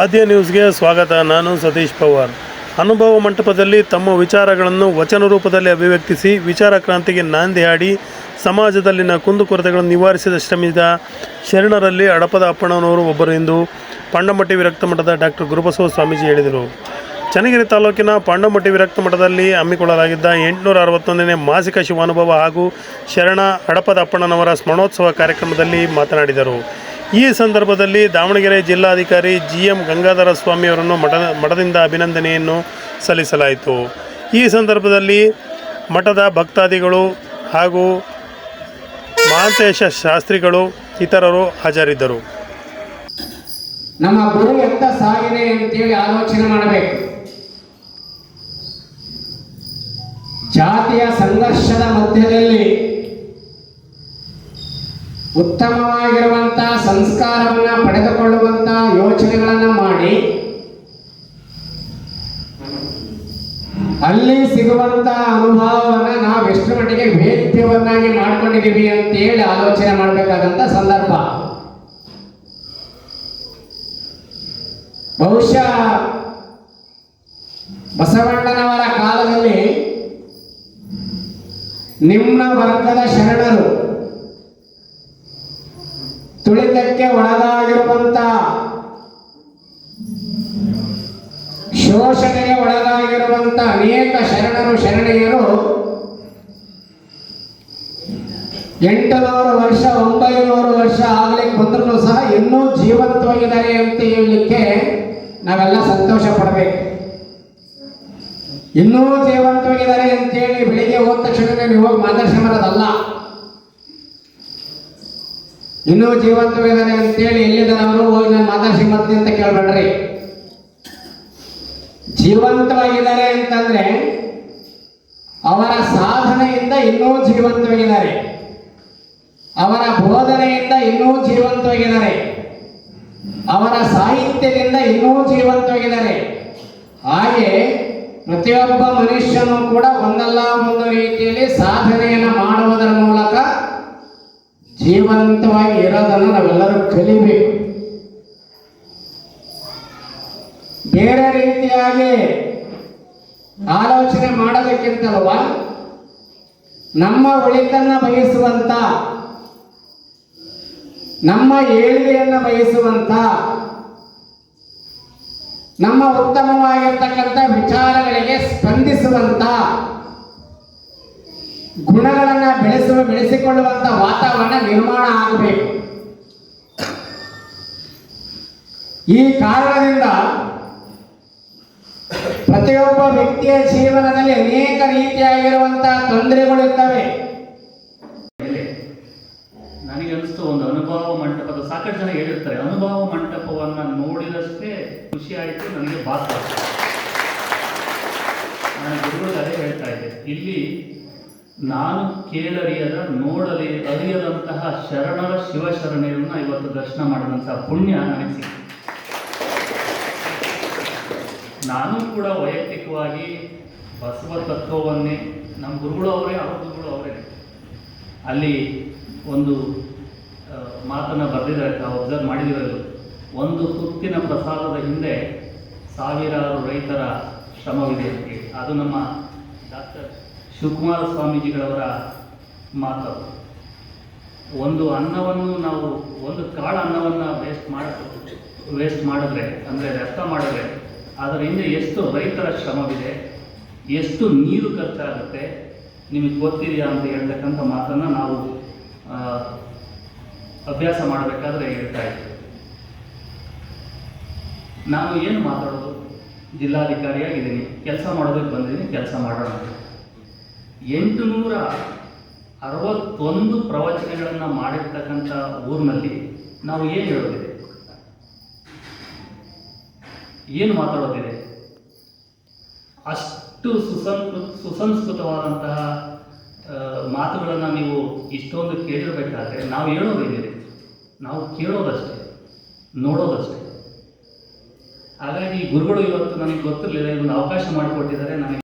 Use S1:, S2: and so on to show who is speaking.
S1: ಆದ್ಯ ನ್ಯೂಸ್ಗೆ ಸ್ವಾಗತ. ನಾನು ಸತೀಶ್ ಪವಾರ್. ಅನುಭವ ಮಂಟಪದಲ್ಲಿ ತಮ್ಮ ವಿಚಾರಗಳನ್ನು ವಚನ ರೂಪದಲ್ಲಿ ಅಭಿವ್ಯಕ್ತಿಸಿ, ವಿಚಾರ ಕ್ರಾಂತಿಗೆ ನಾಂದಿ ಹಾಡಿ, ಸಮಾಜದಲ್ಲಿನ ಕುಂದುಕೊರತೆಗಳನ್ನು ನಿವಾರಿಸಿದ ಶ್ರಮಿಸಿದ ಶರಣರಲ್ಲಿ ಅಡಪದ ಅಪ್ಪಣ್ಣನವರು ಒಬ್ಬರು ಎಂದು ಪಾಂಡಮಟ್ಟಿ ವಿರಕ್ತ ಮಠದ ಡಾಕ್ಟರ್ ಗುರುಬಸವ ಸ್ವಾಮೀಜಿ ಹೇಳಿದರು. ಚನ್ನಗಿರಿ ತಾಲೂಕಿನ ಪಾಂಡಮಟ್ಟಿ ವಿರಕ್ತ ಮಠದಲ್ಲಿ ಹಮ್ಮಿಕೊಳ್ಳಲಾಗಿದ್ದ ಎಂಟುನೂರ ಅರವತ್ತೊಂದನೇ ಮಾಸಿಕ ಶಿವಾನುಭವ ಹಾಗೂ ಶರಣ ಅಡಪದ ಅಪ್ಪಣ್ಣನವರ ಸ್ಮರಣೋತ್ಸವ ಕಾರ್ಯಕ್ರಮದಲ್ಲಿ ಮಾತನಾಡಿದರು. ಈ ಸಂದರ್ಭದಲ್ಲಿ ದಾವಣಗೆರೆ ಜಿಲ್ಲಾಧಿಕಾರಿ ಜಿ ಎಂ ಗಂಗಾಧರ ಸ್ವಾಮಿಯವರನ್ನು ಮಠ ಮಠದಿಂದ ಅಭಿನಂದನೆಯನ್ನು ಸಲ್ಲಿಸಲಾಯಿತು. ಈ ಸಂದರ್ಭದಲ್ಲಿ ಮಠದ ಭಕ್ತಾದಿಗಳು ಹಾಗೂ ಮಹಾಂತೇಶ ಶಾಸ್ತ್ರಿಗಳು ಇತರರು ಹಾಜರಿದ್ದರು.
S2: ನಮ್ಮ ಗುರು ಸಾಗಿದೆ ಅಂತೇಳಿ ಆಲೋಚನೆ ಮಾಡಬೇಕು. ಜಾತಿಯ ಸಂಘರ್ಷದ ಮಧ್ಯದಲ್ಲಿ ಉತ್ತಮವಾಗಿರುವಂತ ಸಂಸ್ಕಾರವನ್ನ ಪಡೆದುಕೊಳ್ಳುವಂತ ಯೋಚನೆಗಳನ್ನ ಮಾಡಿ ಅಲ್ಲಿ ಸಿಗುವಂತ ಅನುಭವವನ್ನ ನಾವು ಎಷ್ಟು ಮಟ್ಟಿಗೆ ವೇದ್ಯವನ್ನಾಗಿ ಅಂತ ಹೇಳಿ ಆಲೋಚನೆ ಮಾಡಬೇಕಾದಂತ ಸಂದರ್ಭ. ಬಹುಶಃ ಬಸವಣ್ಣನವರ ಕಾಲದಲ್ಲಿ ನಿಮ್ಮ ವರ್ಗದ ಶರಣರು ತುಳಿತಕ್ಕೆ ಒಳಗಾಗಿರುವಂತ ಶೋಷಣೆಗೆ ಒಳಗಾಗಿರುವಂತ ಅನೇಕ ಶರಣರು, ಶರಣೆಯರು ಎಂಟುನೂರು ವರ್ಷ, ಒಂಬೈನೂರು ವರ್ಷ ಆಗ್ಲಿಕ್ಕೆ ಬಂದ್ರೂ ಸಹ ಇನ್ನೂ ಜೀವಂತವಾಗಿದ್ದಾರೆ ಅಂತ ಹೇಳಲಿಕ್ಕೆ ನಾವೆಲ್ಲ ಸಂತೋಷ ಪಡಬೇಕು. ಇನ್ನೂ ಜೀವಂತವಾಗಿದ್ದಾರೆ ಅಂತೇಳಿ ಬೆಳಿಗ್ಗೆ ಹೋದ ತಕ್ಷಣ ನೀವು ಮಾಡೋದಲ್ಲ. ಇನ್ನೂ ಜೀವಂತವಿದ್ದಾನೆ ಅಂತೇಳಿ ಎಲ್ಲಿದ್ದಾರೆ ಅವರು ಹೋಗಿ ನಾನು ಮಾತಾಡಿಸಿ ಮತ್ತೆ ಅಂತ ಕೇಳ್ಬೇಡ್ರಿ. ಜೀವಂತವಾಗಿದ್ದಾರೆ ಅಂತಂದ್ರೆ ಅವರ ಸಾಧನೆಯಿಂದ ಇನ್ನೂ ಜೀವಂತವಾಗಿದ್ದಾರೆ. ಅವರ ಬೋಧನೆಯಿಂದ ಇನ್ನೂ ಜೀವಂತವಾಗಿದ್ದಾರೆ. ಅವರ ಸಾಹಿತ್ಯದಿಂದ ಇನ್ನೂ ಜೀವಂತವಾಗಿದ್ದಾರೆ. ಹಾಗೆ ಪ್ರತಿಯೊಬ್ಬ ಮನುಷ್ಯನು ಕೂಡ ಒಂದಲ್ಲ ಒಂದು ರೀತಿಯಲ್ಲಿ ಸಾಧನೆಯನ್ನು ಮಾಡುವುದರ ಮೂಲಕ ಜೀವಂತವಾಗಿ ಇರೋದನ್ನು ನಾವೆಲ್ಲರೂ ಕಲಿಬೇಕು. ಬೇರೆ ರೀತಿಯಾಗಿ ಆಲೋಚನೆ ಮಾಡೋದಕ್ಕಿಂತಲ್ವ ನಮ್ಮ ಒಳಿತನ್ನ ಬಯಸುವಂತ, ನಮ್ಮ ಏಳಿಗೆಯನ್ನು ಬಯಸುವಂತ, ನಮ್ಮ ಉತ್ತಮವಾಗಿರ್ತಕ್ಕಂಥ ವಿಚಾರಗಳಿಗೆ ಸ್ಪಂದಿಸುವಂತ ಗುಣಗಳನ್ನ ಬೆಳೆಸುವ ಬೆಳೆಸಿಕೊಳ್ಳುವಂತ ವಾತಾವರಣ ನಿರ್ಮಾಣ ಆಗಬೇಕು. ಈ ಕಾರಣದಿಂದ ಪ್ರತಿಯೊಬ್ಬ ವ್ಯಕ್ತಿಯ ಜೀವನದಲ್ಲಿ ಅನೇಕ ರೀತಿಯಾಗಿರುವಂತಹ ತೊಂದರೆಗಳಿರ್ತವೆ
S3: ನನಗೆ ಅನಿಸ್ತು ಒಂದು ಅನುಭವ ಮಂಟಪದ ಸಾಕಷ್ಟು ಜನ ಹೇಳಿರ್ತಾರೆ, ಅನುಭವ ಮಂಟಪವನ್ನ ನೋಡಿದಷ್ಟೇ ಖುಷಿ ಆಯಿತು, ನನಗೆ ಭಾಸ ನಾನು ಗುರುಗಳು ಅದೇ ಹೇಳ್ತಾ ಇದ್ದೆ, ಇಲ್ಲಿ ನಾನು ಕೇಳರಿಯದ, ನೋಡಲಿ, ಅರಿಯದಂತಹ ಶರಣರ ಶಿವಶರಣೆಯನ್ನ ಇವತ್ತು ದರ್ಶನ ಮಾಡಿದಂತಹ ಪುಣ್ಯ ನನಗೆ ನಾನು ಕೂಡ ವೈಯಕ್ತಿಕವಾಗಿ ಬಸವ ತತ್ವವನ್ನೇ, ನಮ್ಮ ಗುರುಗಳು ಅವರೇ, ಅವ್ರ ಗುರುಗಳು ಅವರೇ. ಅಲ್ಲಿ ಒಂದು ಮಾತನ್ನು ಬರೆದಿದ್ದಾರೆ, ತಾವು ಅಬ್ಸರ್ವ್ ಮಾಡಿದಿರಲು ಒಂದು ಸುತ್ತಿನ ಪ್ರಸಾದದ ಹಿಂದೆ ಸಾವಿರಾರು ರೈತರ ಶ್ರಮವಿದೆ ಅದು ನಮ್ಮ ಡಾಕ್ಟರ್ ಶಿವಕುಮಾರ ಸ್ವಾಮೀಜಿಗಳವರ ಮಾತು. ಒಂದು ಅನ್ನವನ್ನು ನಾವು, ಒಂದು ಕಾಳು ಅನ್ನವನ್ನು ವೇಸ್ಟ್ ಮಾಡ ವೇಸ್ಟ್ ಮಾಡಿದ್ರೆ, ಅಂದರೆ ವ್ಯರ್ಥ ಮಾಡಿದ್ರೆ, ಅದರ ಹಿಂದೆ ಎಷ್ಟು ರೈತರ ಶ್ರಮವಿದೆ, ಎಷ್ಟು ನೀರು ಖರ್ಚಾಗುತ್ತೆ, ನಿಮಗೆ ಗೊತ್ತಿದೆಯಾ ಅಂತ ಹೇಳ್ತಕ್ಕಂಥ ಮಾತನ್ನು ನಾವು ಅಭ್ಯಾಸ ಮಾಡಬೇಕಾದ್ರೆ ಹೇಳ್ತಾ ಇದ್ದೀವಿ ನಾನು ಏನು ಮಾತಾಡೋದು? ಜಿಲ್ಲಾಧಿಕಾರಿಯಾಗಿದ್ದೀನಿ. ಕೆಲಸ ಮಾಡೋದಕ್ಕೆ ಬಂದಿದ್ದೀನಿ, ಕೆಲಸ ಮಾಡೋಣ ಎಂಟು ನೂರ ಅರವತ್ತೊಂದು ಪ್ರವಚನಗಳನ್ನು ಮಾಡಿರ್ತಕ್ಕಂಥ ಊರಿನಲ್ಲಿ ನಾವು ಏನು ಹೇಳೋದಿದೆ? ಏನು ಮಾತಾಡೋದಿದೆ? ಅಷ್ಟು ಸುಸಂಸ್ಕೃತ ಸುಸಂಸ್ಕೃತವಾದಂತಹ ಮಾತುಗಳನ್ನು ನೀವು ಇಷ್ಟೊಂದು ಕೇಳಿರಬೇಕಾದ್ರೆ ನಾವು ಹೇಳೋದೇನಿದೆ? ನಾವು ಕೇಳೋದಷ್ಟೇ, ನೋಡೋದಷ್ಟೇ. ಹಾಗಾಗಿ ಗುರುಗಳು ಇವತ್ತು ನನಗೆ ಗೊತ್ತಿರಲಿಲ್ಲ, ಇದೊಂದು ಅವಕಾಶ ಮಾಡಿಕೊಟ್ಟಿದ್ದಾರೆ ನನಗೆ